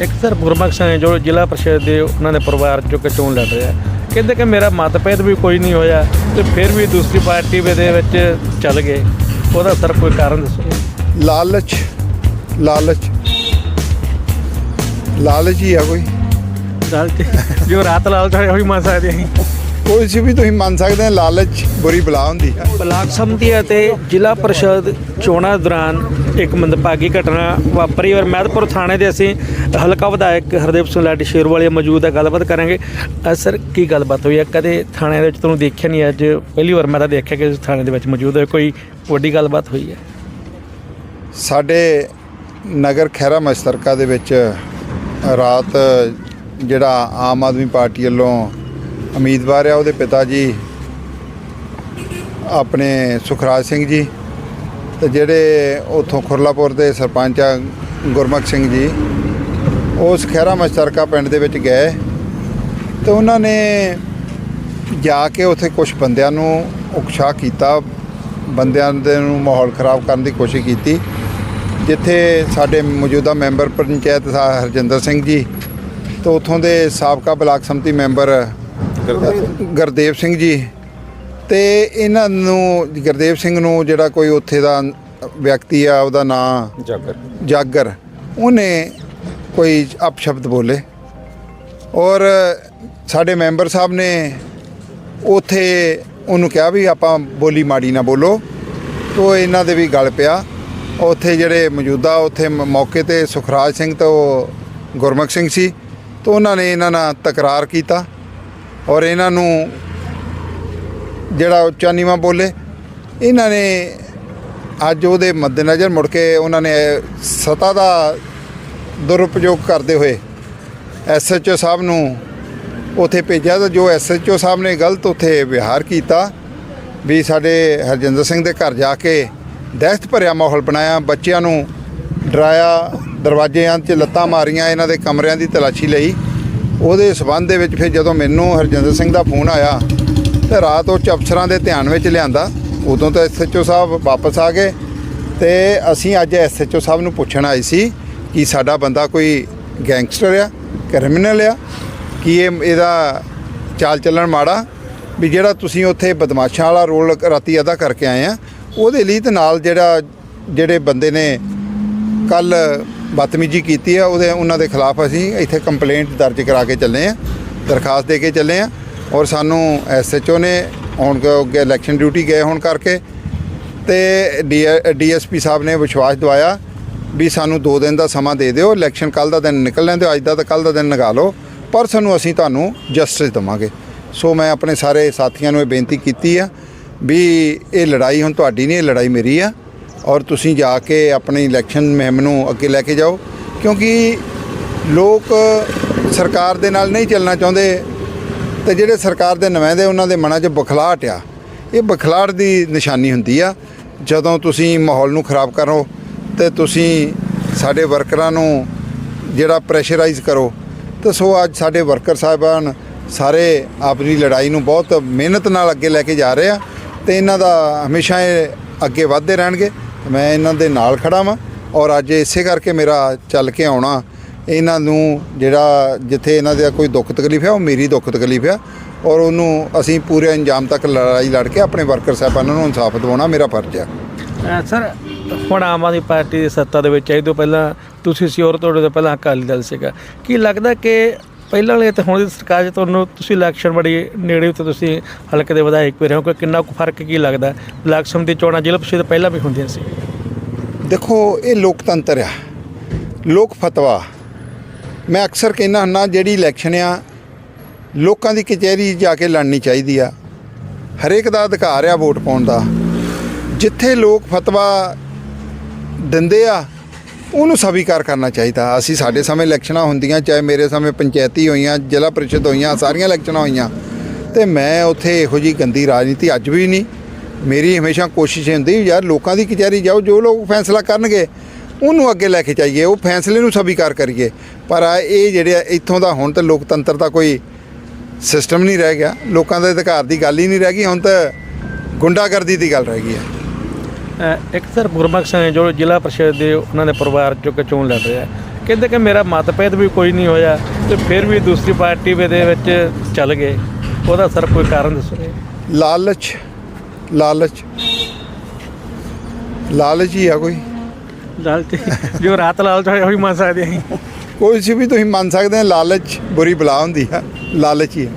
ਇੱਕ ਸਰ ਗੁਰਬਖਸ਼ ਸਿੰਘ ਜੋ ਜ਼ਿਲ੍ਹਾ ਪ੍ਰੀਸ਼ਦ ਦੇ ਉਹਨਾਂ ਦੇ ਪਰਿਵਾਰ ਚੋਂ ਕਿ ਚੋਣ ਲੜ ਰਿਹਾ ਕਹਿੰਦੇ ਕਿ ਮੇਰਾ ਮਤਭੇਦ ਵੀ ਕੋਈ ਨਹੀਂ ਹੋਇਆ ਤੇ ਫਿਰ ਵੀ ਦੂਸਰੀ ਪਾਰਟੀ ਦੇ ਵਿੱਚ ਚੱਲ ਗਏ। ਉਹਦਾ ਸਰ ਕੋਈ ਕਾਰਨ ਦੱਸੋ? ਲਾਲਚ ਲਾਲਚ। ਲਾਲਚ ਹੀ ਆ ਕੋਈ। ਤੇ ਜੋ ਰਾਤ ਲਾਲ ਚੜੇ ਹੋਈ ਮੰਨ ਸਕਦੇ ਹਾਂ ਕੋਈ ਸੀ ਵੀ ਤੁਸੀਂ ਮੰਨ ਸਕਦੇ ਆ ਲਾਲਚ ਬੁਰੀ ਬਲਾ ਹੁੰਦੀ ਆ ਬਲਾਕ ਸੰਮਤੀ ਅਤੇ ਜ਼ਿਲ੍ਹਾ ਪ੍ਰੀਸ਼ਦ ਚੋਣਾਂ ਦੌਰਾਨ ਇੱਕ ਮੰਦਭਾਗੀ ਘਟਨਾ ਵਾਪਰੀ ਔਰ ਮਹਿਦਪੁਰ ਥਾਣੇ ਦੇ ਅਸੀਂ ਹਲਕਾ ਵਿਧਾਇਕ ਹਰਦੇਵ ਸਿੰਘ ਲਾਡੀ ਸ਼ੇਰਵਾਲੀਆ ਮੌਜੂਦ ਹੈ ਗੱਲਬਾਤ ਕਰਾਂਗੇ। ਅ, ਸਰ ਕੀ ਗੱਲਬਾਤ ਹੋਈ ਹੈ ਕਦੇ ਥਾਣੇ ਦੇ ਵਿੱਚ ਤੁਹਾਨੂੰ ਦੇਖਿਆ ਨਹੀਂ ਅੱਜ? ਪਹਿਲੀ ਵਾਰ ਮੈਂ ਤਾਂ ਦੇਖਿਆ ਕਿ ਥਾਣੇ ਦੇ ਵਿੱਚ ਮੌਜੂਦ ਹੈ ਕੋਈ ਵੱਡੀ ਗੱਲਬਾਤ ਹੋਈ ਹੈ ਸਾਡੇ ਨਗਰ ਖੈਰਾ ਮਸ਼ਤਰਕਾ ਦੇ ਵਿੱਚ ਰਾਤ ਜਿਹੜਾ ਆਮ ਆਦਮੀ ਪਾਰਟੀ ਵੱਲੋਂ ਉਮੀਦਵਾਰ ਆ ਉਹਦੇ ਪਿਤਾ ਜੀ, ਆਪਣੇ ਸੁਖਰਾਜ ਸਿੰਘ ਜੀ ਤੇ ਜਿਹੜੇ ਉਥੋਂ ਖੁਰਲਾਪੁਰ ਦੇ ਸਰਪੰਚ ਆ ਗੁਰਮੁਖ ਸਿੰਘ ਜੀ ਉਸ ਖੈਰਾ ਮਸ਼ਤਰਕਾ ਪਿੰਡ ਦੇ ਵਿੱਚ ਗਏ ਤੇ ਉਹਨਾਂ ਨੇ ਜਾ ਕੇ ਉੱਥੇ ਕੁਝ ਬੰਦਿਆਂ ਨੂੰ ਉਕਸ਼ਾ ਕੀਤਾ, ਬੰਦਿਆਂ ਦੇ ਨੂੰ ਮਾਹੌਲ ਖਰਾਬ ਕਰਨ ਦੀ ਕੋਸ਼ਿਸ਼ ਕੀਤੀ, ਜਿੱਥੇ ਸਾਡੇ ਮੌਜੂਦਾ ਮੈਂਬਰ ਪੰਚਾਇਤ ਹਰਜਿੰਦਰ ਸਿੰਘ ਜੀ ਤੇ ਉਥੋਂ ਦੇ ਸਾਬਕਾ ਬਲਾਕ ਸੰਮਤੀ ਮੈਂਬਰ ਗੁਰਦੇਵ ਸਿੰਘ ਜੀ। ਤੇ ਇਹਨਾਂ ਨੂੰ ਗੁਰਦੇਵ ਸਿੰਘ ਨੂੰ ਜਿਹੜਾ ਕੋਈ ਉੱਥੇ ਦਾ ਵਿਅਕਤੀ ਆ ਉਹਦਾ ਨਾਂ ਜਾਗਰ। ਜਾਗਰ। ਉਹਨੇ ਕੋਈ ਅਪਸ਼ਬਦ ਬੋਲੇ। ਔਰ ਸਾਡੇ ਮੈਂਬਰ ਸਾਹਿਬ ਨੇ ਉਥੇ ਉਹਨੂੰ ਕਿਹਾ ਵੀ ਆਪਾਂ ਬੋਲੀ ਮਾੜੀ ਨਾ ਬੋਲੋ। ਤੋ ਇਹਨਾਂ ਦੇ ਵੀ ਗੱਲ ਪਿਆ। ਉਥੇ ਜਿਹੜੇ ਮੌਜੂਦਾ ਉਥੇ ਮੌਕੇ ਤੇ ਸੁਖਰਾਜ ਸਿੰਘ ਤੇ ਗੁਰਮੁਖ ਸਿੰਘ ਸੀ। ਤੋ ਉਹਨਾਂ ਨੇ ਇਹਨਾਂ ਨਾਲ ਤਕਰਾਰ ਕੀਤਾ। ਔਰ ਇਹਨਾਂ ਨੂੰ ਜਿਹੜਾ ਉੱਚਾ ਨੀਵਾਂ ਬੋਲੇ, ਇਹਨਾਂ ਨੇ ਅੱਜ ਉਹਦੇ ਮੱਦੇਨਜ਼ਰ ਮੁੜ ਕੇ ਉਹਨਾਂ ਨੇ ਸਤਾ ਦਾ ਦੁਰਉਪਯੋਗ ਕਰਦੇ ਹੋਏ ਐਸਐਚਓ ਸਾਹਿਬ ਨੂੰ ਉਥੇ ਭੇਜਿਆ ਤਾਂ ਜੋ ਐਸਐਚਓ ਸਾਹਿਬ ਨੇ ਗਲਤ ਉਥੇ ਵਿਹਾਰ ਕੀਤਾ ਵੀ ਸਾਡੇ ਹਰਜਿੰਦਰ ਸਿੰਘ ਦੇ ਘਰ ਜਾ ਕੇ ਦਹਿਸ਼ਤ ਭਰਿਆ ਮਾਹੌਲ ਬਣਾਇਆ, ਬੱਚਿਆਂ ਨੂੰ ਡਰਾਇਆ, ਦਰਵਾਜ਼ਿਆਂ 'ਚ ਲੱਤਾਂ ਮਾਰੀਆਂ, ਇਹਨਾਂ ਦੇ ਕਮਰਿਆਂ ਦੀ ਤਲਾਸ਼ੀ ਲਈ। ਉਹਦੇ ਸਬੰਧ ਦੇ ਵਿੱਚ ਫਿਰ ਜਦੋਂ ਮੈਨੂੰ ਹਰਜਿੰਦਰ ਸਿੰਘ ਦਾ ਫੋਨ ਆਇਆ, ਤੇ ਰਾਤ ਉਹ ਅਫਸਰਾਂ ਦੇ ਧਿਆਨ ਵਿੱਚ ਲਿਆਂਦਾ। ਉਦੋਂ ਤਾਂ ਐਸਐਚਓ ਸਾਹਿਬ ਵਾਪਸ ਆ ਗਏ ਤੇ ਅਸੀਂ ਅੱਜ ਐਸਐਚਓ ਸਾਹਿਬ ਨੂੰ ਪੁੱਛਣ ਆਏ ਸੀ ਕਿ ਸਾਡਾ ਬੰਦਾ ਕੋਈ ਗੈਂਗਸਟਰ ਆ, ਕ੍ਰਿਮੀਨਲ ਆ, ਕਿ ਇਹ ਇਹਦਾ ਚਾਲ ਚੱਲਣ ਮਾੜਾ, ਵੀ ਜਿਹੜਾ ਤੁਸੀਂ ਉੱਥੇ ਬਦਮਾਸ਼ਾਂ ਵਾਲਾ ਰੋਲ ਰਾਤੀ ਅਦਾ ਕਰਕੇ ਆਏ ਆ, ਉਹਦੇ ਲਈ ਤੇ ਨਾਲ ਜਿਹੜਾ, ਜਿਹੜੇ ਬੰਦੇ ਨੇ ਕੱਲ ਬਦਤਮੀਜੀ ਕੀਤੀ ਆ, ਉਹਦੇ ਉਹਨਾਂ ਦੇ ਖਿਲਾਫ ਅਸੀਂ ਇੱਥੇ ਕੰਪਲੇਂਟ ਦਰਜ ਕਰਾ ਕੇ ਚੱਲੇ ਆ, ਦਰਖਾਸਤ ਦੇ ਕੇ ਚੱਲੇ ਆ ਔਰ ਸਾਨੂੰ ਐਸਐਚਓ ਨੇ ਹੁਣ ਅੱਗੇ ਇਲੈਕਸ਼ਨ ਡਿਊਟੀ ਗਏ ਹੋਣ ਕਰਕੇ ਤੇ ਡੀਐਸਪੀ ਸਾਹਿਬ ਨੇ ਵਿਸ਼ਵਾਸ ਦਵਾਇਆ ਵੀ ਸਾਨੂੰ 2 ਦਿਨ ਦਾ ਸਮਾਂ ਦੇ ਦਿਓ ਇਲੈਕਸ਼ਨ ਕੱਲ ਦਾ ਦਿਨ ਨਿਕਲ ਲੈਂਦੇ, ਅੱਜ ਦਾ ਤਾਂ ਕੱਲ ਦਾ ਦਿਨ ਲਗਾ ਲਓ, ਪਰ ਸਾਨੂੰ ਅਸੀਂ ਤੁਹਾਨੂੰ ਜਸਟਿਸ ਦੇਵਾਂਗੇ। ਸੋ ਮੈਂ ਆਪਣੇ ਸਾਰੇ ਸਾਥੀਆਂ ਨੂੰ ਇਹ ਬੇਨਤੀ ਕੀਤੀ ਆ ਵੀ ਇਹ ਲੜਾਈ ਹੁਣ ਤੁਹਾਡੀ ਨਹੀਂ, ਇਹ ਲੜਾਈ ਮੇਰੀ ਆ। ਔਰ ਤੁਸੀਂ ਜਾ ਕੇ ਆਪਣੀ ਇਲੈਕਸ਼ਨ ਮੁਹਿੰਮ ਨੂੰ ਅੱਗੇ ਲੈ ਕੇ ਜਾਓ, ਕਿਉਂਕਿ ਲੋਕ ਸਰਕਾਰ ਦੇ ਨਾਲ ਨਹੀਂ ਚੱਲਣਾ ਚਾਹੁੰਦੇ ਤੇ ਜਿਹੜੇ ਸਰਕਾਰ ਦੇ ਨੁਮਾਇੰਦੇ ਉਹਨਾਂ ਦੇ ਮਨਾਂ 'ਚ ਬਖਲਾਹਟ ਆ, ਇਹ ਬਖਲਾਹਟ ਦੀ ਨਿਸ਼ਾਨੀ ਹੁੰਦੀ ਆ। ਜਦੋਂ ਤੁਸੀਂ ਮਾਹੌਲ ਨੂੰ ਖਰਾਬ ਕਰੋ ਤੇ ਤੁਸੀਂ ਸਾਡੇ ਵਰਕਰਾਂ ਨੂੰ ਜਿਹੜਾ ਪ੍ਰੈਸ਼ਰਾਈਜ਼ ਕਰੋ, ਤੇ ਸੋ ਅੱਜ ਸਾਡੇ ਵਰਕਰ ਸਾਹਿਬਾਨ ਸਾਰੇ ਆਪਣੀ ਲੜਾਈ ਨੂੰ ਬਹੁਤ ਮਿਹਨਤ ਨਾਲ ਅੱਗੇ ਲੈ ਕੇ ਜਾ ਰਹੇ ਆ ਤੇ ਇਹਨਾਂ ਦਾ ਹਮੇਸ਼ਾ ਇਹ ਅੱਗੇ ਵਧਦੇ ਰਹਿਣਗੇ। ਮੈਂ ਇਹਨਾਂ ਦੇ ਨਾਲ ਖੜਾ ਵਾਂ ਔਰ ਅੱਜ ਇਸੇ ਕਰਕੇ ਮੇਰਾ ਚੱਲ ਕੇ ਆਉਣਾ। ਇਹਨਾਂ ਨੂੰ ਜਿਹੜਾ ਜਿੱਥੇ ਇਹਨਾਂ ਦਾ ਕੋਈ ਦੁੱਖ ਤਕਲੀਫ ਹੈ ਉਹ ਮੇਰੀ ਦੁੱਖ ਤਕਲੀਫ ਹੈ ਔਰ ਉਹਨੂੰ ਅਸੀਂ ਪੂਰੇ ਅੰਜਾਮ ਤੱਕ ਲੜਾਈ ਲੜ ਕੇ ਆਪਣੇ ਵਰਕਰ ਸਾਹਿਬਾਨਾਂ ਨੂੰ ਇਨਸਾਫ ਦਿਵਾਉਣਾ ਮੇਰਾ ਫਰਜ਼ ਹੈ ਸਰ, ਹੁਣ ਆਮ ਆਦਮੀ ਪਾਰਟੀ ਦੀ ਸੱਤਾ ਦੇ ਵਿੱਚ ਆਈ ਤੋਂ ਪਹਿਲਾਂ ਤੁਸੀਂ ਸੀ ਔਰ ਤੁਹਾਡੇ ਤੋਂ ਪਹਿਲਾਂ ਅਕਾਲੀ ਦਲ ਸੀਗਾ। ਕੀ ਲੱਗਦਾ ਕਿ ਪਹਿਲਾਂ ਵਾਲੇ ਤੇ ਹੁਣ ਦੀ ਸਰਕਾਰ 'ਚ ਤੁਹਾਨੂੰ ਤੁਸੀਂ ਇਲੈਕਸ਼ਨ ਬੜੀ ਨੇੜੇ ਉੱਤੇ ਤੁਸੀਂ ਹਲਕੇ ਦੇ ਵਿਧਾਇਕ ਵੀ ਰਹੇ ਹੋ ਕਿ ਕਿੰਨਾ ਕੁ ਫ਼ਰਕ ਕੀ ਲੱਗਦਾ? ਬਲਾਕ ਸਮਿਤੀ ਚੋਣਾਂ ਜ਼ਿਲ੍ਹਾ ਪ੍ਰੀਸ਼ਦ ਪਹਿਲਾਂ ਵੀ ਹੁੰਦੀਆਂ ਸੀ। ਦੇਖੋ, ਇਹ ਲੋਕਤੰਤਰ ਆ। ਲੋਕ ਫਤਵਾ। ਮੈਂ ਅਕਸਰ ਕਹਿੰਦਾ ਹੁੰਦਾ, ਜਿਹੜੀ ਇਲੈਕਸ਼ਨ ਆ, ਲੋਕਾਂ ਦੀ ਕਚਹਿਰੀ ਜਾ ਕੇ ਲੜਨੀ ਚਾਹੀਦੀ ਆ। ਹਰੇਕ ਦਾ ਅਧਿਕਾਰ ਆ ਵੋਟ ਪਾਉਣ ਦਾ। ਜਿੱਥੇ ਲੋਕ ਫਤਵਾ ਦਿੰਦੇ ਆ ਉਹਨੂੰ ਸਵੀਕਾਰ ਕਰਨਾ ਚਾਹੀਦਾ। ਅਸੀਂ ਸਾਡੇ ਸਮੇਂ ਇਲੈਕਸ਼ਨਾਂ ਹੁੰਦੀਆਂ ਚਾਹੇ ਮੇਰੇ ਸਮੇਂ ਪੰਚਾਇਤੀ ਹੋਈਆਂ ਜ਼ਿਲ੍ਹਾ ਪ੍ਰੀਸ਼ਦ ਹੋਈਆਂ ਸਾਰੀਆਂ ਇਲੈਕਸ਼ਨਾਂ ਹੋਈਆਂ। ਤੇ ਮੈਂ ਉੱਥੇ ਇਹੋ ਜੀ ਗੰਦੀ ਰਾਜਨੀਤੀ ਅੱਜ ਵੀ ਨਹੀਂ। ਮੇਰੀ ਹਮੇਸ਼ਾ ਕੋਸ਼ਿਸ਼ ਹੁੰਦੀ ਯਾਰ ਲੋਕਾਂ ਦੀ ਕਚਹਿਰੀ ਜਾਓ ਜੋ ਲੋਕ ਫੈਸਲਾ ਕਰਨਗੇ ਉਹਨੂੰ ਅੱਗੇ ਲੈ ਕੇ ਚਾਹੀਏ ਉਹ ਫੈਸਲੇ ਨੂੰ ਸਵੀਕਾਰ ਕਰੀਏ। ਪਰ ਇਹ ਜਿਹੜੇ ਇੱਥੋਂ ਦਾ ਹੁਣ ਤਾਂ ਲੋਕਤੰਤਰ ਦਾ ਕੋਈ ਸਿਸਟਮ ਨਹੀਂ ਰਹਿ ਗਿਆ। ਲੋਕਾਂ ਦੇ ਅਧਿਕਾਰ ਦੀ ਗੱਲ ਹੀ ਨਹੀਂ ਰਹਿ ਗਈ ਹੁਣ ਤਾਂ ਗੁੰਡਾਗਰਦੀ ਦੀ ਗੱਲ ਰਹਿ ਗਈ ਹੈ ਅ, ਇੱਕ ਸਰ ਗੁਰਬਖਸ਼ ਸਿੰਘ ਜੋ ਜ਼ਿਲ੍ਹਾ ਪ੍ਰੀਸ਼ਦ ਦੇ ਉਹਨਾਂ ਦੇ ਪਰਿਵਾਰ ਚੋਂ ਕਿ ਚੋਣ ਲੜ ਰਿਹਾ ਕਹਿੰਦੇ ਕਿ ਮੇਰਾ ਮਤਭੇਦ ਵੀ ਕੋਈ ਨਹੀਂ ਹੋਇਆ ਤੇ ਫਿਰ ਵੀ ਦੂਸਰੀ ਪਾਰਟੀ ਦੇ ਵਿੱਚ ਚੱਲ ਗਏ। ਉਹਦਾ ਸਰ ਕੋਈ ਕਾਰਨ ਦੱਸੋ। ਲਾਲਚ ਲਾਲਚ। ਲਾਲਚ ਹੀ ਆ ਕੋਈ। ਲਾਲਚ ਜੋ ਰਾਤ ਲਾਲਚ ਹੋਈ ਹੋਈ ਮੰਨ ਸਕਦੇ ਅਸੀਂ ਕੋਈ ਸੀ ਵੀ ਤੁਸੀਂ ਮੰਨ ਸਕਦੇ ਆ ਲਾਲਚ ਬੁਰੀ ਬਲਾ ਹੁੰਦੀ ਆ। ਲਾਲਚ ਹੀ ਆ।